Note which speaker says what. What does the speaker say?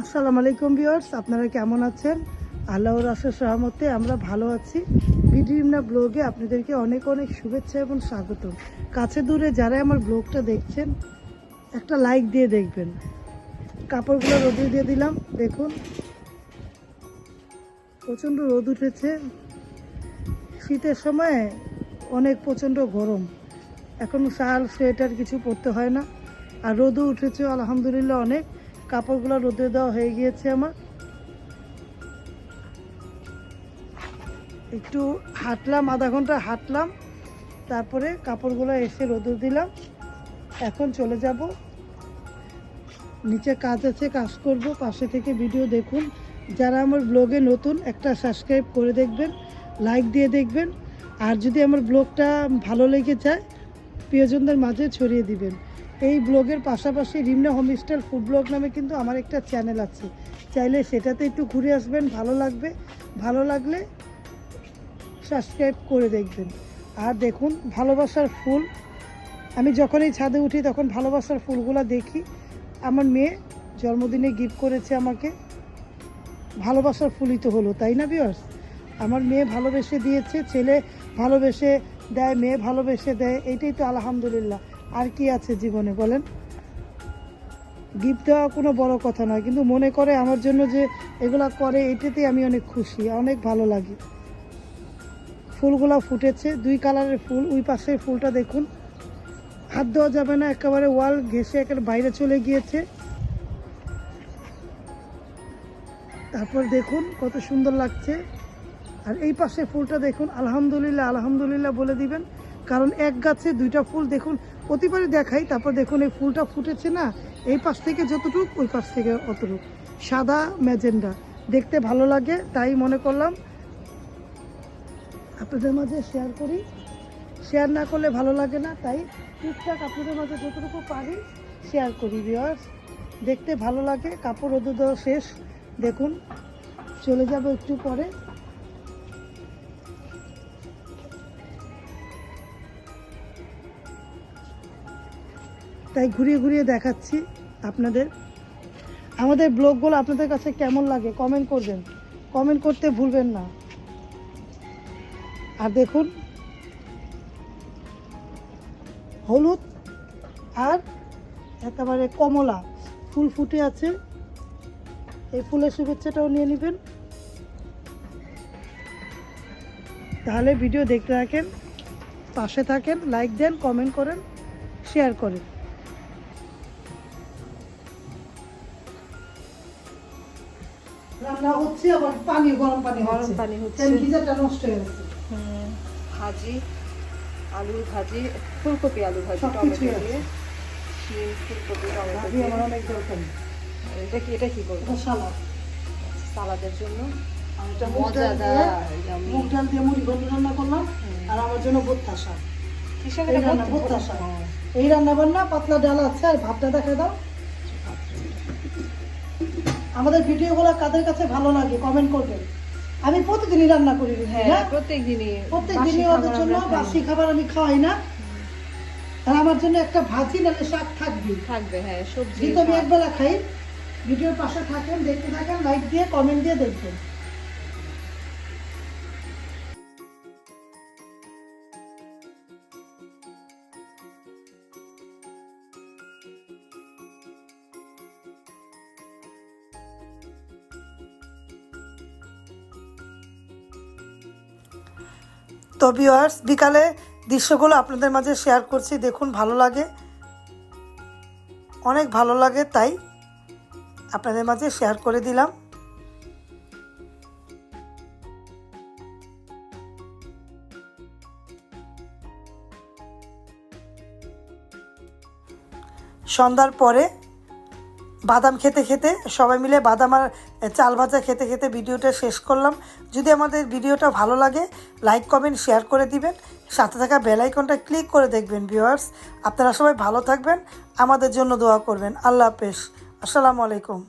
Speaker 1: আসসালামু আলাইকুম ভিউয়ার্স, আপনারা কেমন আছেন? আল্লাহর আশা সহমতে আমরা ভালো আছি। বিডিমনা ব্লগে আপনাদেরকে অনেক অনেক শুভেচ্ছা এবং স্বাগত। কাছে দূরে যারা আমার ব্লগটা দেখছেন, একটা লাইক দিয়ে দেখবেন। কাপড়গুলো রোদে দিয়ে দিলাম, দেখুন। প্রচণ্ড রোদ উঠেছে। শীতের সময় অনেক প্রচণ্ড গরম। এখন শাল সোয়েটার কিছু পরতে হয় না। আর রোদও উঠেছে, আলহামদুলিল্লাহ অনেক। কাপড়গুলো রোদে দেওয়া হয়ে গিয়েছে আমার। একটু হাঁটলাম, আধা ঘণ্টা হাঁটলাম, তারপরে কাপড়গুলো এসে রোদে দিলাম। এখন চলে যাব। নিচে কাজ আছে, কাজ করব। পাশে থেকে ভিডিও দেখুন। যারা আমার ব্লগে নতুন, একটা সাবস্ক্রাইব করে দেখবেন, লাইক দিয়ে দেখবেন। আর যদি আমার ব্লগটা ভালো লেগে যায়, প্রিয়জনদের মাঝে ছড়িয়ে দিবেন। এই ব্লগের পাশাপাশি রিমনা হোমস্টাইল ফুড ব্লগ নামে কিন্তু আমার একটা চ্যানেল আছে। চাইলে সেটাতে একটু ঘুরে আসবেন, ভালো লাগবে। ভালো লাগলে সাবস্ক্রাইব করে দেখবেন। আর দেখুন, ভালোবাসার ফুল। আমি যখনই ছাদে উঠি তখন ভালোবাসার ফুলগুলো দেখি। আমার মেয়ে জন্মদিনে গিফট করেছে আমাকে। ভালোবাসার ফুলই তো হলো, তাই না বিয়ার্স আমার মেয়ে ভালোবেসে দিয়েছে, ছেলে ভালোবেসে দেয়, মেয়ে ভালোবেসে দেয় এটাই তো আলহামদুলিল্লাহ। আর কি আছে জীবনে বলেন? গিফট দেওয়া কোনো বড় কথা নয়, কিন্তু মনে করে আমার জন্য যে এগুলা করে, এটাতেই আমি অনেক খুশি, অনেক ভালো লাগে। ফুলগুলা ফুটেছে, দুই কালারের ফুল, ওই পাশের ফুলটা দেখুন। হাত দেওয়া যাবে না, একেবারে ওয়াল ঘেসে একেবারে বাইরে চলে গিয়েছে। তারপর দেখুন কত সুন্দর লাগছে। আর এই পাশে ফুলটা দেখুন, আলহামদুলিল্লাহ আলহামদুলিল্লাহ বলে দিবেন। কারণ এক গাছে দুইটা ফুল দেখুন, প্রতিবারই দেখাই, তারপর দেখুন এই ফুলটা ফুটেছে না, এই পাশ থেকে যতটুক, ওই পাশ থেকে অতটুক। সাদা ম্যাজেন্ডা, দেখতে ভালো লাগে, তাই মনে করলাম আপনাদের মাঝে শেয়ার করি। শেয়ার না করলে ভালো লাগে না, তাই টুকটাক আপনাদের মাঝে যতটুকু পারি শেয়ার করি ভিওয়ার্স দেখতে ভালো লাগে, কাপড় রোদে দেওয়া শেষ। দেখুন, চলে যাব একটু পরে। তাই ঘুরিয়ে ঘুরিয়ে দেখাচ্ছি আপনাদের। আমাদের ব্লগগুলো আপনাদের কাছে কেমন লাগে কমেন্ট করবেন। কমেন্ট করতে ভুলবেন না। আর দেখুন, হলুদ আর একেবারে কমলা ফুল ফুটে আছে। এই ফুলের শুভেচ্ছাটাও নিয়ে নেবেন। তাহলে ভিডিও দেখতে থাকেন, পাশে থাকেন লাইক দেন কমেন্ট করেন শেয়ার করেন। রান্না হচ্ছে আবার পানি গরম পানি
Speaker 2: গরম
Speaker 1: হচ্ছে।
Speaker 2: পানি হচ্ছে।
Speaker 1: গিজারটা নষ্ট হয়ে গেছে।
Speaker 2: ভাজি আলু ভাজি ফুলকপি আলু ভাজি
Speaker 1: সব
Speaker 2: টমেটো দিয়ে। শিম ফুলকপি টমেটো দিয়ে।
Speaker 1: আমার অনেক দরকার।
Speaker 2: এটা কি এটা কি করব?
Speaker 1: সালাদ।
Speaker 2: সালাদের জন্য।
Speaker 1: ডাল দিয়ে- মুড়ি রান্না করলাম আর আমার জন্য শাক। এই রান্না শাক? এই রান্না বান্না পাতলা ডাল আছে আর ভাতটা দেখে দাও। আমাদের ভিডিওগুলো কাদের কাছে ভালো লাগে কমেন্ট করবেন। আমি প্রতিদিনই রান্না করি
Speaker 2: হ্যাঁ
Speaker 1: প্রত্যেকদিনই
Speaker 2: প্রত্যেক দিনই
Speaker 1: প্রত্যেক দিনই ওদের
Speaker 2: খাবার
Speaker 1: জন্য বাসি খাবার আমি খাওয়াই না। আর আমার জন্য একটা ভাজি নাহলে শাক থাকবে।
Speaker 2: থাকবে হ্যাঁ সবজি
Speaker 1: তো আমি একবেলা খাই ভিডিওর পাশে থাকেন দেখতে থাকেন লাইক দিয়ে কমেন্ট দিয়ে দেখবেন। তো ভিউয়ার্স বিকালে দৃশ্যগুলো আপনাদের মাঝে শেয়ার করছি, দেখুন ভালো লাগে। অনেক ভালো লাগে, তাই আপনাদের মাঝে শেয়ার করে দিলাম। সন্ধ্যার পরে বাদাম খেতে খেতে সবাই মিলে বাদাম আর চাল ভাজা খেতে খেতে ভিডিওটা শেষ করলাম। যদি আমাদের ভিডিওটা ভালো লাগে, লাইক, কমেন্ট, শেয়ার করে দিবেন। সাথে থাকা বেলাইকনটা ক্লিক করে দেখবেন, ভিউয়ার্স। আপনারা সবাই ভালো থাকবেন, আমাদের জন্য দোয়া করবেন। আল্লাহ হাফেজ। আসসালামু আলাইকুম।